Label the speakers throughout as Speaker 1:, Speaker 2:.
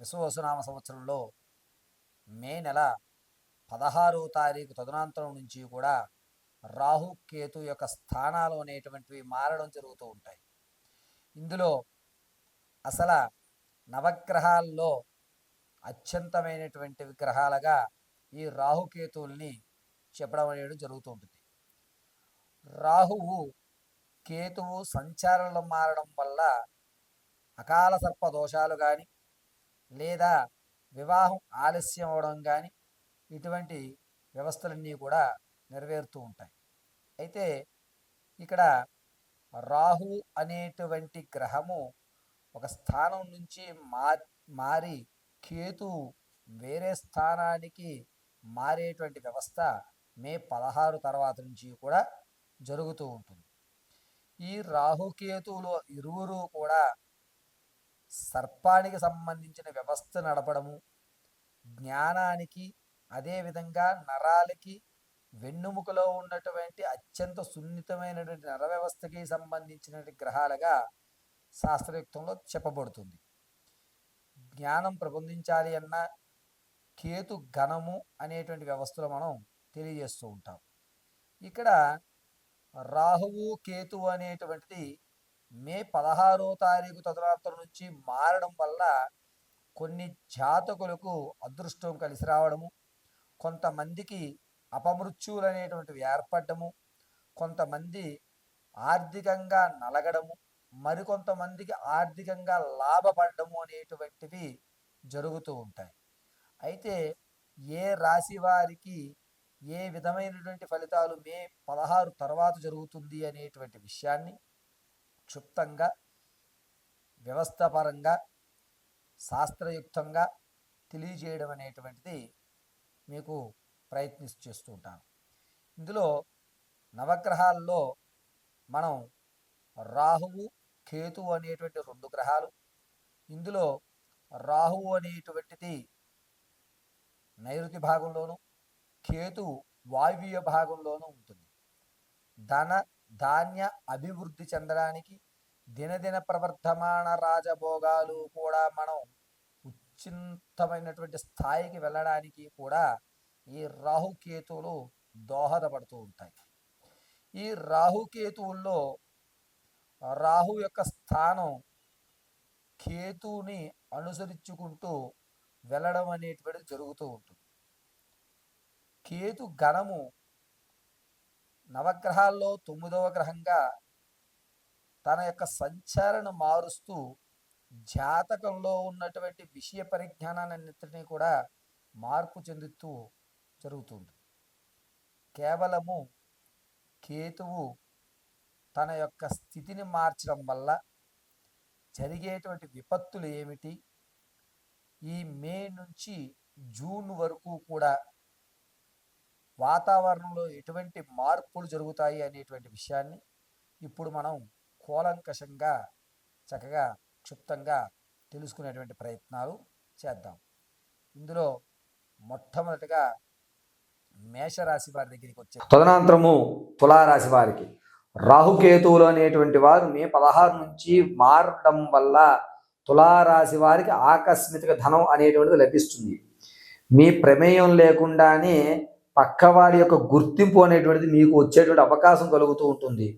Speaker 1: విశ్వవసునామ సంవత్సరంలో మే నెల పదహారో తారీఖు తదనంతరం నుంచి కూడా రాహు కేతు యొక్క స్థానాలు అనేటువంటివి మారడం జరుగుతూ ఉంటాయి. ఇందులో అసలు నవగ్రహాల్లో అత్యంతమైనటువంటి విగ్రహాలుగా ఈ రాహుకేతువుల్ని చెప్పడం అనేది జరుగుతూ ఉంటుంది. రాహువు కేతువు సంచారంలో మారడం వల్ల అకాల సర్ప దోషాలు కానీ లేదా వివాహం ఆలస్యం అవడం కానీ ఇటువంటి వ్యవస్థలన్నీ కూడా నెరవేరుతూ ఉంటాయి. అయితే ఇక్కడ రాహు అనేటువంటి గ్రహము ఒక స్థానం నుంచి మా మారి కేతు వేరే స్థానానికి మారేటువంటి వ్యవస్థ మే పదహారు తర్వాత నుంచి కూడా జరుగుతూ ఉంటుంది. ఈ రాహుకేతువులో ఇరువురు కూడా సర్పానికి సంబంధించిన వ్యవస్థ నడపడము జ్ఞానానికి అదేవిధంగా నరాలకి వెన్నుముకలో ఉన్నటువంటి అత్యంత సున్నితమైనటువంటి నర వ్యవస్థకి సంబంధించిన గ్రహాలుగా శాస్త్రయుక్తంలో చెప్పబడుతుంది. జ్ఞానం ప్రబంధించాలి అన్న కేతు ఘనము అనేటువంటి వ్యవస్థలో మనం తెలియజేస్తూ ఉంటాం. ఇక్కడ రాహువు కేతు అనేటువంటిది మే పదహారో తారీఖు తదనంతరం నుంచి మారడం వల్ల కొన్ని జాతకులకు అదృష్టం కలిసి రావడము కొంతమందికి అపమృత్యువులు అనేటువంటివి ఏర్పడము కొంతమంది ఆర్థికంగా నలగడము మరికొంతమందికి ఆర్థికంగా లాభపడము అనేటువంటివి జరుగుతూ ఉంటాయి. అయితే ఏ రాశి వారికి ఏ విధమైనటువంటి ఫలితాలు మే పదహారు తర్వాత జరుగుతుంది అనేటువంటి విషయాన్ని క్షుప్తంగా వ్యవస్థాపరంగా శాస్త్రయుక్తంగా తెలియజేయడం అనేటువంటిది మీకు ప్రయత్నిస్తూ చేస్తూ ఉంటాను. ఇందులో నవగ్రహాల్లో మనం రాహువు కేతువు అనేటువంటి రెండు గ్రహాలు ఇందులో రాహువు అనేటువంటిది నైరుతి భాగంలోను కేతు వాయువ్య భాగంలోనూ ఉంటుంది. ధన ధాన్య అభివృద్ధి చెందడానికి దినదిన ప్రవర్ధమాన రాజభోగాలు కూడా మనం ఉచ్చింతమైనటువంటి స్థాయికి వెళ్ళడానికి కూడా ఈ రాహుకేతువులు దోహదపడుతూ ఉంటాయి. ఈ రాహుకేతువుల్లో రాహు యొక్క స్థానం కేతువుని అనుసరించుకుంటూ వెళ్ళడం అనేటువంటిది జరుగుతూ ఉంటుంది. కేతు గణము నవగ్రహాల్లో తొమ్మిదవ గ్రహంగా తన యొక్క సంచారణ మారుస్తూ జాతకంలో ఉన్నటువంటి విషయ పరిజ్ఞానాన్నింటినీ కూడా మార్పు చెందుతూ జరుగుతుంది. కేవలము కేతువు తన యొక్క స్థితిని మార్చడం వల్ల జరిగేటువంటి విపత్తులు ఏమిటి? ఈ మే నుంచి జూన్ వరకు కూడా వాతావరణంలో ఎటువంటి మార్పులు జరుగుతాయి అనేటువంటి విషయాన్ని ఇప్పుడు మనం కూలంకషంగా చక్కగా క్షుప్తంగా తెలుసుకునేటువంటి ప్రయత్నాలు చేద్దాం. ఇందులో మొట్టమొదటిగా మేషరాశి వారి దగ్గరికి వచ్చే తదనంతరము తులారాశి వారికి రాహుకేతువులు అనేటువంటి వారు మే పదహారు నుంచి మారడం వల్ల తులారాశి వారికి ఆకస్మిక ధనం అనేటువంటిది లభిస్తుంది. మీ ప్రమేయం లేకుండానే పక్కవారి యొక్క గుర్తింపు అనేటువంటిది మీకు వచ్చేటువంటి అవకాశం కలుగుతూ ఉంటుంది.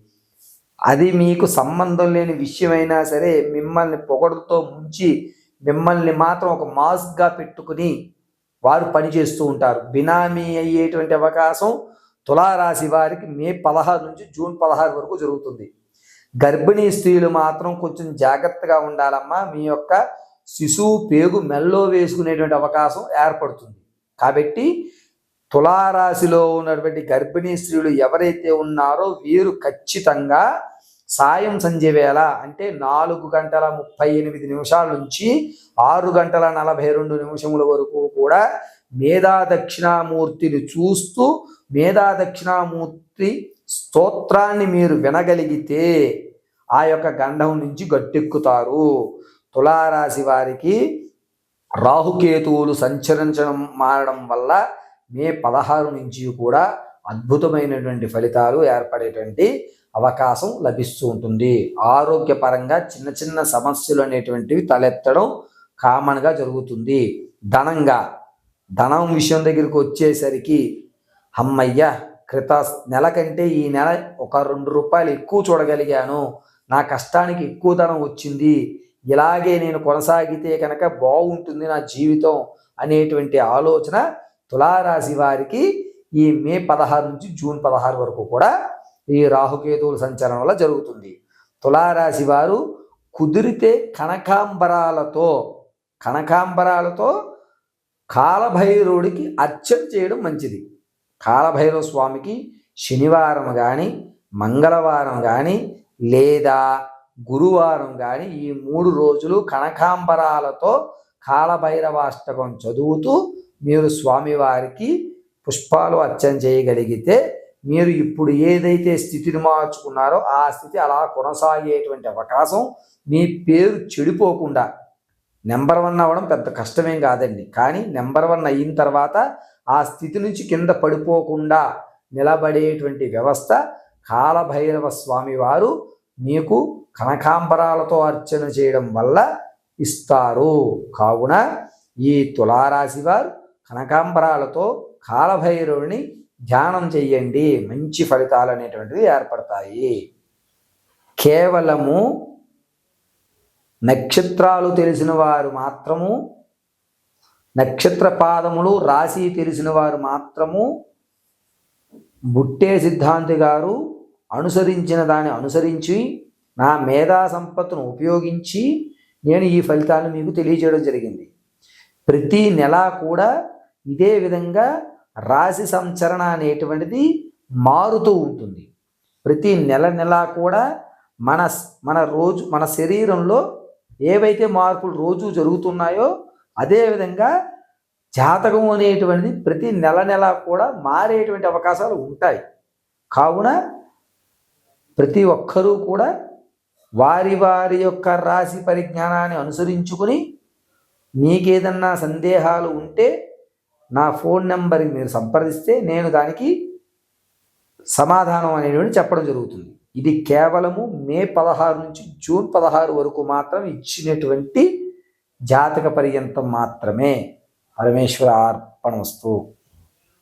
Speaker 1: అది మీకు సంబంధం లేని విషయమైనా సరే మిమ్మల్ని పొగడుతో ముంచి మిమ్మల్ని మాత్రం ఒక మాస్క్గా పెట్టుకుని వారు పనిచేస్తూ ఉంటారు. బినామీ అయ్యేటువంటి అవకాశం తులారాశి వారికి మే పదహారు నుంచి జూన్ పదహారు వరకు జరుగుతుంది. గర్భిణీ స్త్రీలు మాత్రం కొంచెం జాగ్రత్తగా ఉండాలమ్మా. మీ యొక్క శిశువు పేగు మెల్లో వేసుకునేటువంటి అవకాశం ఏర్పడుతుంది. కాబట్టి తులారాశిలో ఉన్నటువంటి గర్భిణీ స్త్రీలు ఎవరైతే ఉన్నారో వీరు ఖచ్చితంగా సాయం సంధ్య వేళ అంటే నాలుగు గంటల ముప్పై ఎనిమిది నిమిషాల నుంచి ఆరు గంటల నలభై రెండు నిమిషముల వరకు కూడా మేధా దక్షిణామూర్తిని చూస్తూ మేధా దక్షిణామూర్తి స్తోత్రాన్ని మీరు వినగలిగితే ఆ యొక్క గండం నుంచి గట్టెక్కుతారు. తులారాశి వారికి రాహుకేతువులు సంచరించడం మారడం వల్ల మే పదహారు నుంచి కూడా అద్భుతమైనటువంటి ఫలితాలు ఏర్పడేటువంటి అవకాశం లభిస్తూ ఉంటుంది. ఆరోగ్యపరంగా చిన్న చిన్న సమస్యలు అనేటువంటివి తలెత్తడం కామన్గా జరుగుతుంది. ధనంగా ధనం విషయం దగ్గరికి వచ్చేసరికి అమ్మయ్య క్రిత నెల కంటే ఈ నెల ఒక రెండు రూపాయలు ఎక్కువ చూడగలిగాను. నా కష్టానికి ఎక్కువ ధనం వచ్చింది. ఇలాగే నేను కొనసాగితే కనుక బాగుంటుంది నా జీవితం అనేటువంటి ఆలోచన తులారాశి వారికి ఈ మే పదహారు నుంచి జూన్ పదహారు వరకు కూడా ఈ రాహుకేతువుల సంచలనం వల్ల జరుగుతుంది. తులారాశి వారు కుదిరితే కనకాంబరాలతో కనకాంబరాలతో కాలభైరవుడికి అర్చన చేయడం మంచిది. కాలభైరవ స్వామికి శనివారం కానీ మంగళవారం కానీ లేదా గురువారం కానీ ఈ మూడు రోజులు కనకాంబరాలతో కాలభైరవాష్టకం చదువుతూ మీరు స్వామివారికి పుష్పాలు అర్చన చేయగలిగితే మీరు ఇప్పుడు ఏదైతే స్థితిని మార్చుకున్నారో ఆ స్థితి అలా కొనసాగేటువంటి అవకాశం మీ పేరు చెడిపోకుండా నెంబర్ వన్ అవ్వడం పెద్ద కష్టమేం కాదండి. కానీ నెంబర్ వన్ అయిన తర్వాత ఆ స్థితి నుంచి కింద పడిపోకుండా నిలబడేటువంటి వ్యవస్థ కాలభైరవ స్వామివారు మీకు కనకాంబరాలతో అర్చన చేయడం వల్ల ఇస్తారు. కావున ఈ తులారాశి వారు కనకాంబరాలతో కాలభైరవుని ధ్యానం చెయ్యండి. మంచి ఫలితాలు అనేటువంటివి ఏర్పడతాయి. కేవలము నక్షత్రాలు తెలిసిన వారు మాత్రము నక్షత్ర పాదములు రాశి తెలిసిన వారు మాత్రము బుట్టే సిద్ధాంతి గారు అనుసరించిన దాన్ని అనుసరించి నా మేధా సంపత్తును ఉపయోగించి నేను ఈ ఫలితాన్ని మీకు తెలియజేయడం జరిగింది. ప్రతి నెల కూడా ఇదే విధంగా రాశి సంచరణ అనేటువంటిది మారుతూ ఉంటుంది. ప్రతి నెల నెల కూడా మన మన రోజు మన శరీరంలో ఏవైతే మార్పులు రోజు జరుగుతున్నాయో అదేవిధంగా జాతకం అనేటువంటిది ప్రతి నెల నెల కూడా మారేటువంటి అవకాశాలు ఉంటాయి. కావున ప్రతి ఒక్కరూ కూడా వారి వారి యొక్క రాశి పరిజ్ఞానాన్ని అనుసరించుకుని మీకేదన్నా సందేహాలు ఉంటే నా ఫోన్ నెంబర్కి మీరు సంప్రదిస్తే నేను దానికి సమాధానం అనేటువంటి చెప్పడం జరుగుతుంది. ఇది కేవలము మే పదహారు నుంచి జూన్ పదహారు వరకు మాత్రం ఇచ్చినటువంటి జాతక పర్యంతం మాత్రమే. పరమేశ్వర అర్పణ వస్తువు.